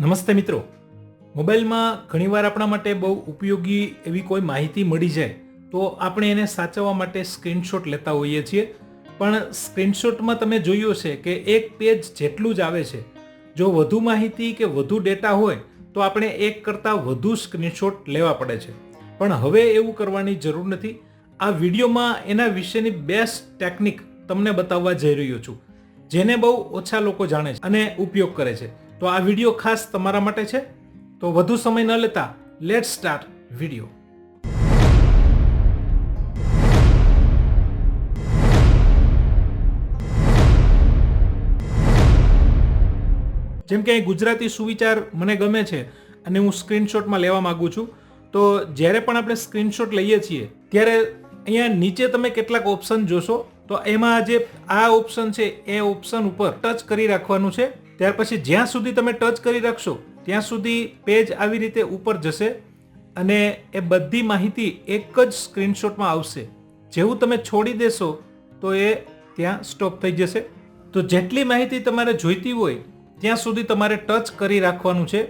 નમસ્તે મિત્રો. મોબાઈલમાં ઘણીવાર આપણા માટે બહુ ઉપયોગી એવી કોઈ માહિતી મળી જાય તો આપણે એને સાચવવા માટે સ્ક્રીનશોટ લેતા હોઈએ છીએ. પણ સ્ક્રીનશોટમાં તમે જોયું છે કે એક પેજ જેટલું જ આવે છે. જો વધુ માહિતી કે વધુ ડેટા હોય તો આપણે એક કરતાં વધુ સ્ક્રીનશોટ લેવા પડે છે. પણ હવે એવું કરવાની જરૂર નથી. આ વિડીયોમાં એના વિશેની બેસ્ટ ટેકનિક તમને બતાવવા જઈ રહ્યો છું. જેને બહુ ઓછા લોકો જાણે છે અને ઉપયોગ કરે છે. તો આ વીડિયો ખાસ તમારા માટે છે? તો વધુ સમય ન લેતા લેટ સ્ટાર્ટ વીડિયો જેમ કે અહીં ગુજરાતી સુવિચાર મને ગમે છે અને હું સ્ક્રીનશોટમાં લેવા માંગુ છું. તો જ્યારે પણ આપણે સ્ક્રીનશોટ લઈએ છીએ, ત્યારે અહીંયા નીચે તમે કેટલાક ઓપ્શન જોશો. તો એમાં જે આ ઓપ્શન છે, એ ઓપ્શન ઉપર ટચ કરી રાખવાનું છે. ત્યાર પછી જ્યાં સુધી તમે ટચ કરી રાખશો, ત્યાં સુધી પેજ આવી રીતે ઉપર જશે અને એ બધી માહિતી એક જ સ્ક્રીનશોટમાં આવશે. જેવું તમે છોડી દેશો, તો એ ત્યાં સ્ટોપ થઈ જશે. તો જેટલી માહિતી તમારે જોઈતી હોય, ત્યાં સુધી તમારે ટચ કરી રાખવાનું છે.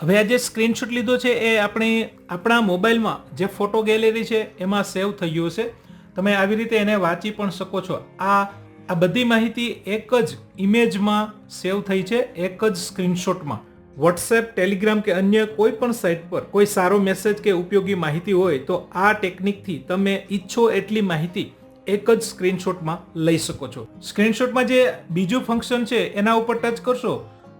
હવે આ જે સ્ક્રીનશોટ લીધો છે, એ આપણી, આપણા મોબાઈલમાં જે ફોટો ગેલેરી છે, એમાં સેવ થઈ ગયો છે. તમે આવી રીતે એને વાંચી પણ શકો છો. આ આ બધી માહિતી એક જ ઇમેજમાં સેવ થઈ છે, એક જ સ્ક્રીનશોટમાં. વોટ્સએપ, ટેલિગ્રામ કે અન્ય કોઈ પણ સાઇટ પર કોઈ સારો મેસેજ કે ઉપયોગી માહિતી હોય તો આ ટેકનિકથી તમે ઈચ્છો એટલી માહિતી એક જ સ્ક્રીનશોટમાં લઈ શકો છો. સ્ક્રીનશોટમાં જે બીજું ફંક્શન છે, એના ઉપર ટચ કરશો,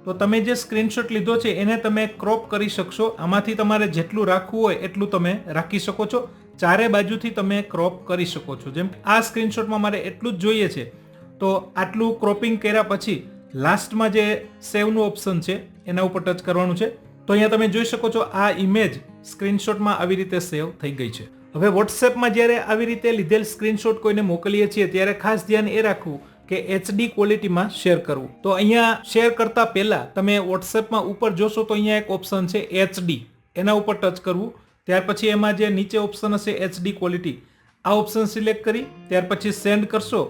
તો તમે જે સ્ક્રીનશોટ લીધો છે, એને તમે ક્રોપ કરી શકશો. આમાંથી તમારે જેટલું રાખવું હોય એટલું તમે રાખી શકો છો. ચારે બાજુથી તમે ક્રોપ કરી શકો છો. જેમ આ સ્ક્રીનશોટમાં મારે એટલું જ જોઈએ છે. તો આટલું ક્રોપિંગ કર્યા પછી લાસ્ટમાં જે સેવનું ઓપ્શન છે, એના ઉપર ટચ કરવાનું છે. તો અહીંયા તમે જોઈ શકો છો આ ઇમેજ સ્ક્રીનશોટમાં આવી રીતે સેવ થઈ ગઈ છે. હવે વોટ્સએપમાં જ્યારે આવી રીતે લીધેલ સ્ક્રીનશોટ કોઈને મોકલીએ છીએ, ત્યારે ખાસ ધ્યાન એ રાખવું કે એચડી ક્વોલિટીમાં શેર કરવું. તો અહીંયા શેર કરતા પહેલા તમે વોટ્સએપમાં ઉપર જોશો તો અહીંયા એક ઓપ્શન છે એચડી એના ઉપર ટચ કરવું. ત્યાર પછી એમાં જે નીચે ઓપ્શન હશે એચડી ક્વોલિટી આ ઓપ્શન સિલેક્ટ કરી, ત્યાર પછી સેન્ડ કરશો.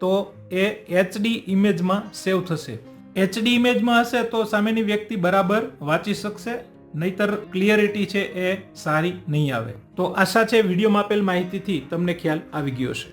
તો એ એચડી ઇમેજમાં સેવ થશે. એચડી ઇમેજમાં હશે તો સામેની વ્યક્તિ બરાબર વાંચી શકશે, નહીતર ક્લિયરિટી છે એ સારી નહીં આવે. તો આશા છે વિડીયોમાં આપેલ માહિતીથી તમને ખ્યાલ આવી ગયો છે